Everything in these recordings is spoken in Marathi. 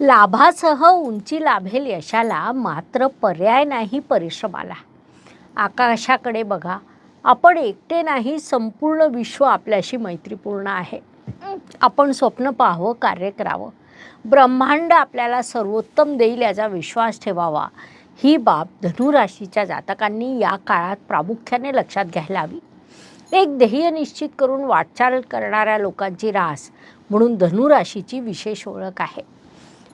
लाभासह उंची लाभेल यशाला मात्र पर्याय नाही परिश्रमाला. आकाशाकडे बघा आपण एकटे नाही संपूर्ण विश्व आपल्याशी मैत्रीपूर्ण आहे. आपण स्वप्न पाहावं कार्य करावं. ब्रह्मांड आपल्याला सर्वोत्तम देईल याचा विश्वास ठेवावा. ही बाब धनुराशीच्या जातकांनी या काळात प्रामुख्याने लक्षात घ्यायला हवी. एक ध्येय निश्चित करून वाटचाल करणाऱ्या लोकांची रास म्हणून धनुराशीची विशेष ओळख आहे.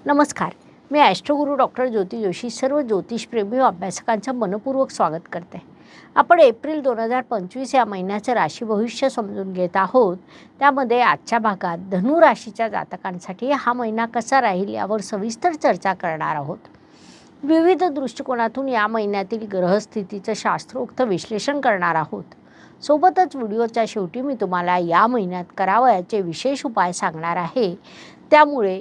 नमस्कार. मी ॲस्ट्रोगुरू डॉक्टर ज्योती जोशी सर्व ज्योतिषप्रेमी व अभ्यासकांचं मनपूर्वक स्वागत करते. आपण एप्रिल दोन हजार पंचवीस या महिन्याचं राशी भविष्य समजून घेत आहोत. त्यामध्ये आजच्या भागात धनु राशीच्या जातकांसाठी हा महिना कसा राहील यावर सविस्तर चर्चा करणार आहोत. विविध दृष्टिकोनातून या महिन्यातील ग्रहस्थितीचं शास्त्रोक्त विश्लेषण करणार आहोत. सोबतच व्हिडिओच्या शेवटी मी तुम्हाला या महिन्यात करावयाचे विशेष उपाय सांगणार आहे. त्यामुळे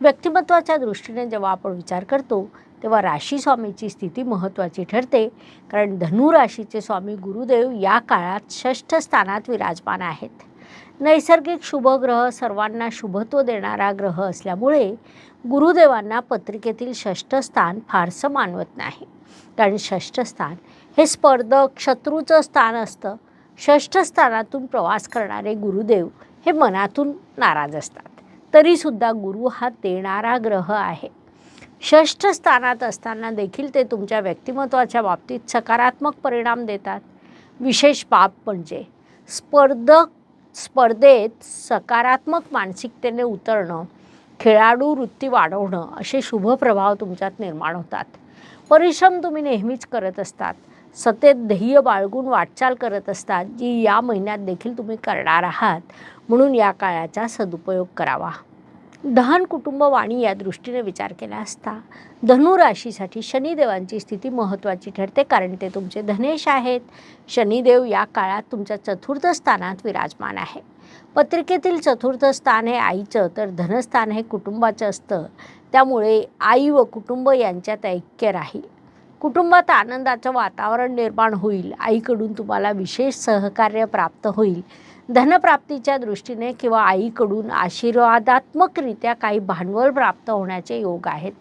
व्यक्तिमत्वाच्या दृष्टीने जेव्हा आपण विचार करतो तेव्हा राशी स्वामीची स्थिती महत्त्वाची ठरते. कारण धनु राशीचे स्वामी गुरुदेव या काळात षष्ठ स्थानात विराजमान आहेत. नैसर्गिक शुभग्रह सर्वांना शुभत्व देणारा ग्रह असल्यामुळे गुरुदेवांना पत्रिकेतील षष्ठ स्थान फारसं मानवत नाही. कारण षष्ठ स्थान हे स्पर्धक शत्रूचं स्थान असतं. षष्ठ स्थानातून प्रवास करणारे गुरुदेव हे मनातून नाराज असतात. तरीसुद्धा गुरु हा देणारा ग्रह आहे. षष्ठ स्थानात असताना देखील ते तुमच्या व्यक्तिमत्वाच्या बाबतीत सकारात्मक परिणाम देतात. विशेष बाब म्हणजे स्पर्धक स्पर्धेत सकारात्मक मानसिकतेने उतरणं खेळाडू वृत्ती वाढवणं असे शुभ प्रभाव तुमच्यात निर्माण होतात. परिश्रम तुम्ही नेहमीच करत असतात. सतत ध्येय बाळगून वाटचाल करत असतात जी या महिन्यात देखील तुम्ही करणार आहात. म्हणून या काळाचा सदुपयोग करावा. दहन कुटुंब वाणी या दृष्टीने विचार केला असता धनुराशीसाठी शनिदेवांची स्थिती महत्त्वाची ठरते कारण ते तुमचे धनेश आहेत. शनिदेव या काळात तुमच्या चतुर्थ स्थानात विराजमान आहे. पत्रिकेतील चतुर्थ स्थान हे आईचं तर धनस्थान हे कुटुंबाचं असतं. त्यामुळे आई व कुटुंब यांच्यात ऐक्य राहील. कुटुंबात आनंदाचं वातावरण निर्माण होईल. आईकडून तुम्हाला विशेष सहकार्य प्राप्त होईल. धनप्राप्तीच्या दृष्टीने किंवा आईकडून आशीर्वादात्मकरित्या काही भांडवल प्राप्त होण्याचे योग आहेत.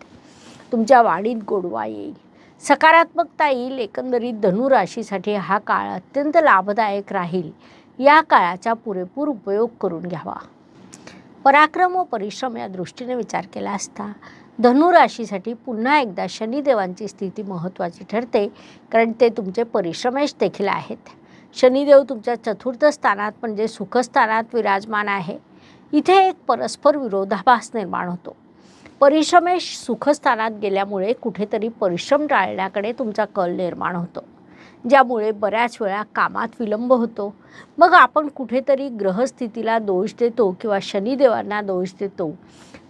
तुमच्या वाणीत गोडवा येईल. सकारात्मकता येईल. एकंदरीत धनुराशीसाठी हा काळ अत्यंत लाभदायक राहील. या काळाचा पुरेपूर उपयोग करून घ्यावा. पराक्रम व परिश्रम या दृष्टीने विचार केला असता धनुराशीसाठी पुन्हा एकदा शनिदेवांची स्थिती महत्त्वाची ठरते कारण ते तुमचे परिश्रमेश देखील आहेत. शनिदेव तुमच्या चतुर्थ स्थानात म्हणजे सुखस्थानात विराजमान आहे. इथे एक परस्पर विरोधाभास निर्माण होतो. परिश्रमेश सुखस्थानात गेल्यामुळे कुठेतरी परिश्रम टाळण्याकडे तुमचा कल निर्माण होतो. ज्यामुळे बऱ्याच वेळा कामात विलंब होतो. मग आपण कुठेतरी ग्रहस्थितीला दोष देतो किंवा शनिदेवांना दोष देतो.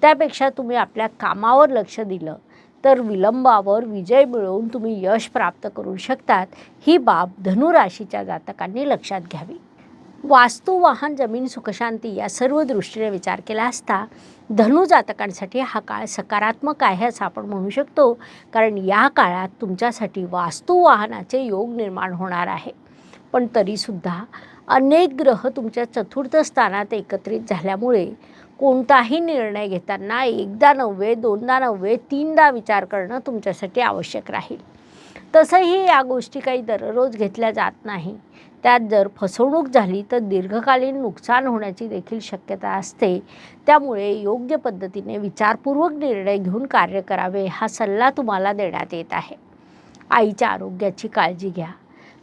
त्यापेक्षा तुम्ही आपल्या कामावर लक्ष दिलं तर विलंबावर विजय मिळवून तुम्ही यश प्राप्त करू शकतात. ही बाब धनुराशीच्या जातकांनी लक्षात घ्यावी. वास्तू वाहन जमीन सुखशांती या सर्व दृष्टीने विचार केला असता धनु जातकांसाठी हा काळ सकारात्मक आहे असं आपण म्हणू शकतो. कारण या काळात तुमच्यासाठी वास्तू वाहनाचे योग निर्माण होणार आहे. पण तरीसुद्धा अनेक ग्रह तुमच्या चतुर्थ स्थानात एकत्रित झाल्यामुळे कोणताही निर्णय घेताना एकदा नव्हे दोनदा नव्हे तीनदा विचार करणं तुमच्यासाठी आवश्यक राहील. तसंही या गोष्टी काही दररोज घेतल्या जात नाही. त्यात जर फसवणूक झाली तर दीर्घकालीन नुकसान होण्याची देखील शक्यता असते. त्यामुळे योग्य पद्धतीने विचारपूर्वक निर्णय घेऊन कार्य करावे हा सल्ला तुम्हाला देण्यात येत आहे. आईच्या आरोग्याची काळजी घ्या.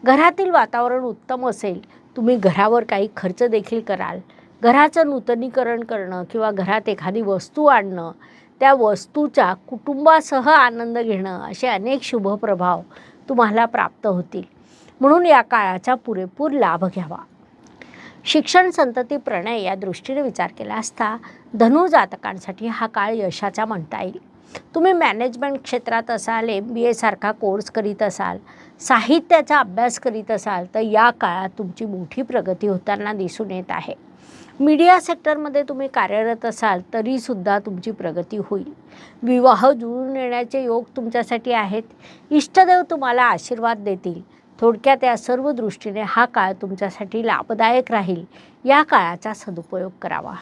घरातील वातावरण उत्तम असेल तुम्ही घरावर काही खर्च देखील कराल. घराचं नूतनीकरण करणं किंवा घरात एखादी वस्तू आणणं त्या वस्तूचा कुटुंबासह आनंद घेणं असे अनेक शुभप्रभाव तुम्हाला प्राप्त होतील. म्हणून या काळाचा पुरेपूर लाभ घ्यावा. शिक्षण संतती प्रणय या दृष्टीने विचार केला असता धनु जातकांसाठी हा काळ यशाचा म्हणता येईल. तुम्ही मॅनेजमेंट क्षेत्रात असाल एम बी एसारखा कोर्स करीत असाल साहित्याचा अभ्यास करीत असाल तर या काळात तुमची मोठी प्रगती होताना दिसून येत आहे. मीडिया सेक्टरमध्ये तुम्ही कार्यरत असाल तरीसुद्धा तुमची प्रगती होईल. विवाह जुळून येण्याचे योग तुमच्यासाठी आहेत. इष्टदेव तुम्हाला आशीर्वाद देतील. थोडक्यात या सर्व दृष्टीने हा काळ तुमच्यासाठी लाभदायक राहील. या काळाचा सदुपयोग करावा.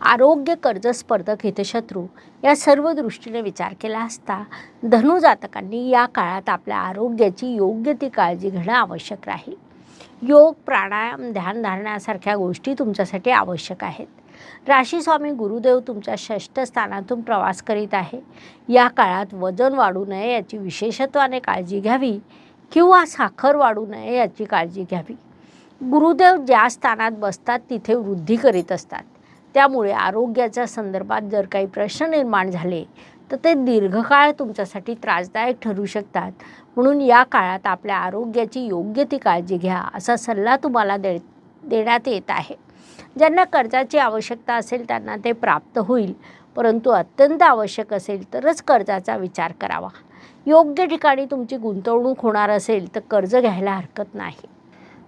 आरोग्य कर्ज स्पर्धक हितशत्रू या सर्व दृष्टीने विचार केला असता धनुजातकांनी या काळात आपल्या आरोग्याची योग्य ती काळजी घेणं आवश्यक राहील. योग प्राणायाम ध्यानधारणासारख्या गोष्टी तुमच्यासाठी आवश्यक आहेत. राशीस्वामी गुरुदेव तुमच्या षष्ठ स्थानातून प्रवास करीत आहे. या काळात वजन वाढू नये याची विशेषत्वाने काळजी घ्यावी. किंवा साखर वाढू नये याची काळजी घ्यावी. गुरुदेव ज्या स्थानात बसतात तिथे वृद्धी करीत असतात. त्यामुळे आरोग्याच्या संदर्भात जर काही प्रश्न निर्माण झाले तर ते दीर्घकाळ तुमच्यासाठी त्रासदायक ठरू शकतात. म्हणून या काळात आपल्या आरोग्याची योग्य ती काळजी घ्या असा सल्ला तुम्हाला दे देण्यात येत आहे. ज्यांना कर्जाची आवश्यकता असेल त्यांना ते प्राप्त होईल. परंतु अत्यंत आवश्यक असेल तरच कर्जाचा विचार करावा. योग्य ठिकाणी तुमची गुंतवणूक होणार असेल तर कर्ज घ्यायला हरकत नाही.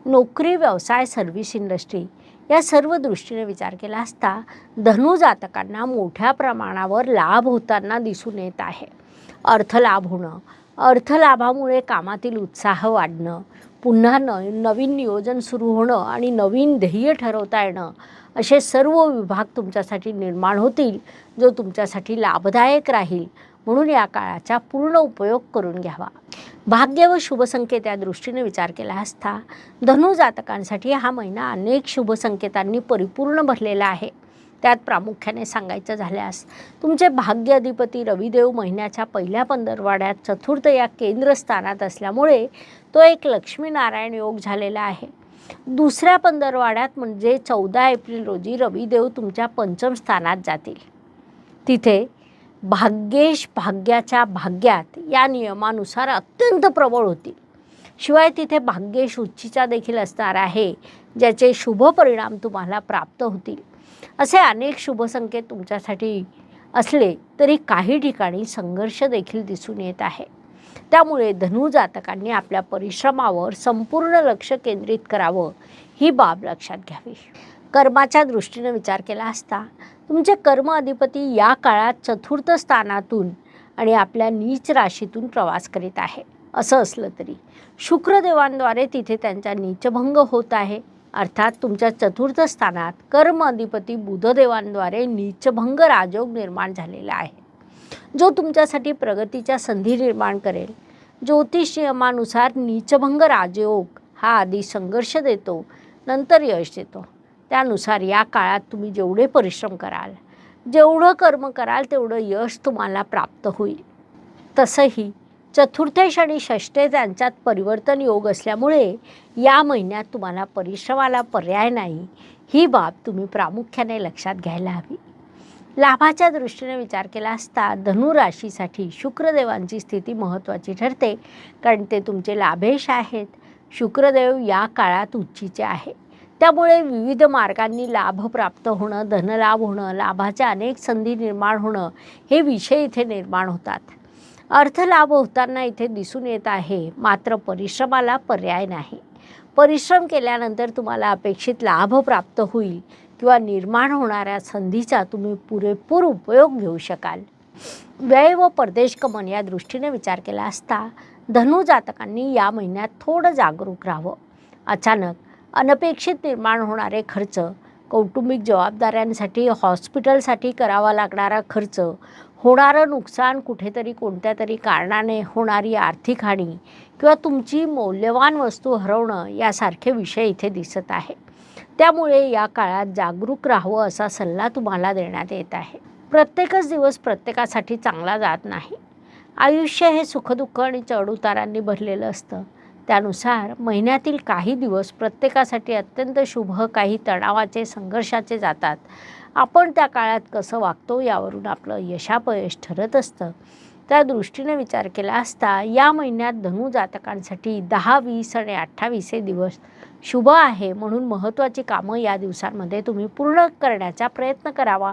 नोकरी व्यवसाय सर्व्हिस इंडस्ट्री या सर्व दृष्टीने विचार केला असता धनुजातकांना मोठ्या प्रमाणावर लाभ होताना दिसून येत आहे. अर्थलाभ होणं अर्थलाभामुळे कामातील उत्साह वाढणं पुन्हा न नवीन नियोजन सुरू होणं आणि नवीन ध्येय ठरवता येणं असे सर्व विभाग तुमच्यासाठी निर्माण होतील जो तुमच्यासाठी लाभदायक राहील म्हणून या काळाचा पूर्ण उपयोग करून घ्यावा. भाग्य व शुभसंकेत या दृष्टीने विचार केला असता धनुजातकांसाठी हा महिना अनेक शुभसंकेतांनी परिपूर्ण भरलेला आहे. त्यात प्रामुख्याने सांगायचं झाल्यास तुमचे भाग्य अधिपती रविदेव महिन्याच्या पहिल्या पंधरवाड्यात चतुर्थ या केंद्रस्थानात असल्यामुळे तो एक लक्ष्मीनारायण योग झालेला आहे. दुसऱ्या पंधरवाड्यात म्हणजे चौदा एप्रिल रोजी रविदेव तुमच्या पंचम स्थानात जातील. तिथे भाग्येश भाग्याच्या भाग्यात या नियमानुसार अत्यंत प्रबळ होतील शिवाय तिथे भाग्येश उच्चीचा देखील असणार आहे ज्याचे शुभ परिणाम तुम्हाला प्राप्त होतील. असे अनेक शुभसंकेत तुमच्यासाठी असले तरी काही ठिकाणी संघर्ष देखील दिसून येत आहे. त्यामुळे धनुजातकांनी आपल्या परिश्रमावर संपूर्ण लक्ष केंद्रित करावं ही बाब लक्षात घ्यावी. कर्माच्या दृष्टीने विचार केला असता तुमचे कर्म अधिपती या काळात चतुर्थ स्थानातून आणि आपल्या नीच राशीतून प्रवास करीत आहे. असं असलं तरी शुक्रदेवांद्वारे तिथे त्यांचा नीचभंग होत आहे. अर्थात तुमच्या चतुर्थ स्थानात कर्म अधिपती बुधदेवांद्वारे नीचभंग राजयोग निर्माण झालेला आहे. जो तुमच्यासाठी प्रगतीच्या संधी निर्माण करेल. ज्योतिष नियमानुसार नीचभंग राजयोग हा आधी संघर्ष देतो नंतर यश देतो. त्यानुसार या काळात तुम्ही जेवढे परिश्रम कराल जेवढं कर्म कराल तेवढं यश तुम्हाला प्राप्त होईल. तसंही चतुर्थेश आणि षष्ठेश यांच्यात परिवर्तन योग असल्यामुळे या महिन्यात तुम्हाला परिश्रमाला पर्याय नाही ही बाब तुम्ही प्रामुख्याने लक्षात घ्यायला हवी. लाभाच्या दृष्टीने विचार केला असता धनुराशीसाठी शुक्रदेवांची स्थिती महत्त्वाची ठरते कारण ते तुमचे लाभेश आहेत. शुक्रदेव या काळात उच्चीचे आहे त्यामुळे विविध मार्गांनी लाभ प्राप्त होणं धनलाभ होणं लाभाच्या अनेक संधी निर्माण होणं हे विषय इथे निर्माण होतात. अर्थलाभ होताना इथे दिसून येत आहे मात्र परिश्रमाला पर्याय नाही. परिश्रम केल्यानंतर तुम्हाला अपेक्षित लाभ प्राप्त होईल किंवा निर्माण होणाऱ्या संधीचा तुम्ही पुरेपूर उपयोग घेऊ शकाल. व्यय व परदेशगमन या दृष्टीने विचार केला असता धनुजातकांनी या महिन्यात थोडं जागरूक राहावं. अचानक अनपेक्षित निर्माण होणारे खर्च कौटुंबिक जबाबदाऱ्यांसाठी हॉस्पिटलसाठी करावा लागणारा खर्च होणारं नुकसान कुठेतरी कोणत्या तरी कारणाने होणारी आर्थिक हानी किंवा तुमची मौल्यवान वस्तू हरवणं यासारखे विषय इथे दिसत आहे त्यामुळे या काळात जागरूक राहावं असा सल्ला तुम्हाला देण्यात येत आहे. प्रत्येकच दिवस प्रत्येकासाठी चांगला जात नाही. आयुष्य हे सुखदुःख आणि चढउतारांनी भरलेलं असतं. त्यानुसार महिन्यातील काही दिवस प्रत्येकासाठी अत्यंत शुभ काही तणावाचे संघर्षाचे जातात. आपण त्या काळात कसं वागतो यावरून आपलं यशापयश ठरत असतं. त्या दृष्टीने विचार केला असता या महिन्यात धनु जातकांसाठी दहा वीस आणि अठ्ठावीस हे दिवस शुभ आहे म्हणून महत्त्वाची कामं या दिवसांमध्ये तुम्ही पूर्ण करण्याचा प्रयत्न करावा.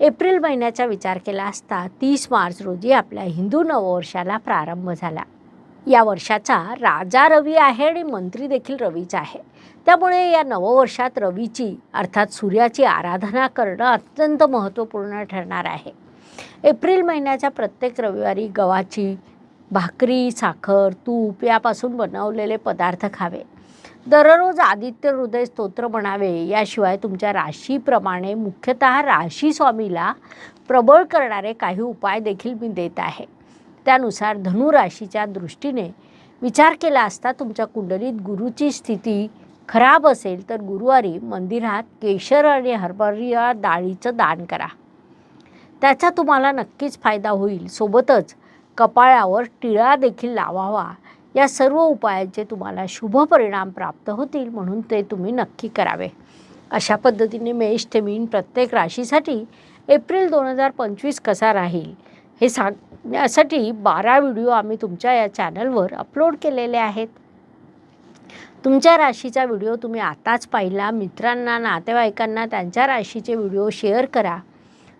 एप्रिल महिन्याचा विचार केला असता तीस मार्च रोजी आपल्या हिंदू नववर्षाला प्रारंभ झाला. या वर्षाचा राजा रवी आहे आणि मंत्री देखील रवीचा आहे. त्यामुळे या नववर्षात रवीची अर्थात सूर्याची आराधना करणं अत्यंत महत्त्वपूर्ण ठरणार आहे. एप्रिल महिन्याच्या प्रत्येक रविवारी गव्हाची भाकरी साखर तूप यापासून बनवलेले पदार्थ खावे. दररोज आदित्य हृदय स्तोत्र म्हणावे याशिवाय तुमच्या राशीप्रमाणे मुख्यतः राशी स्वामीला प्रबळ करणारे काही उपाय देखील मी देत आहे. त्यानुसार धनु राशीच्या दृष्टीने विचार केला असता तुमच्या कुंडलीत गुरुची स्थिती खराब असेल तर गुरुवारी मंदिरात केशर आणि हरभरिया डाळीचं दान करा. त्याचा तुम्हाला नक्कीच फायदा होईल. सोबतच कपाळावर टिळा देखील लावावा. या सर्व उपायांचे तुम्हाला शुभ परिणाम प्राप्त होतील म्हणून ते तुम्ही नक्की करावे. अशा पद्धतीने मेष ते मीन प्रत्येक राशीसाठी एप्रिल दोन हजार पंचवीस कसा राहील हे सांगण्यासाठी बारा व्हिडिओ आम्ही तुमच्या या चॅनलवर अपलोड केलेले आहेत. तुमच्या राशीचा व्हिडिओ तुम्ही आताच पाहिला. मित्रांना नातेवाईकांना त्यांच्या राशीचे व्हिडिओ शेअर करा.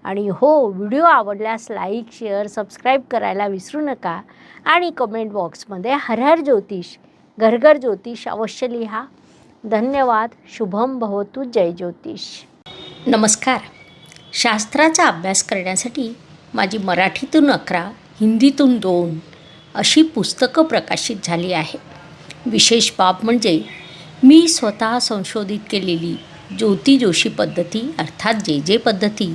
आणि हो व्हिडिओ आवडल्यास लाईक शेअर सबस्क्राईब करायला विसरू नका आणि कमेंट बॉक्समध्ये हर हर ज्योतिष घरघर ज्योतिष अवश्य लिहा. धन्यवाद शुभम भवतु जय ज्योतिष. नमस्कार. शास्त्राचा अभ्यास करण्यासाठी माझी मराठीतून अकरा हिंदीतून दोन अशी पुस्तकं प्रकाशित झाली आहे विशेष बाब म्हणजे मी स्वतः संशोधित केलेली ज्योती जोशी पद्धती अर्थात जे जे पद्धती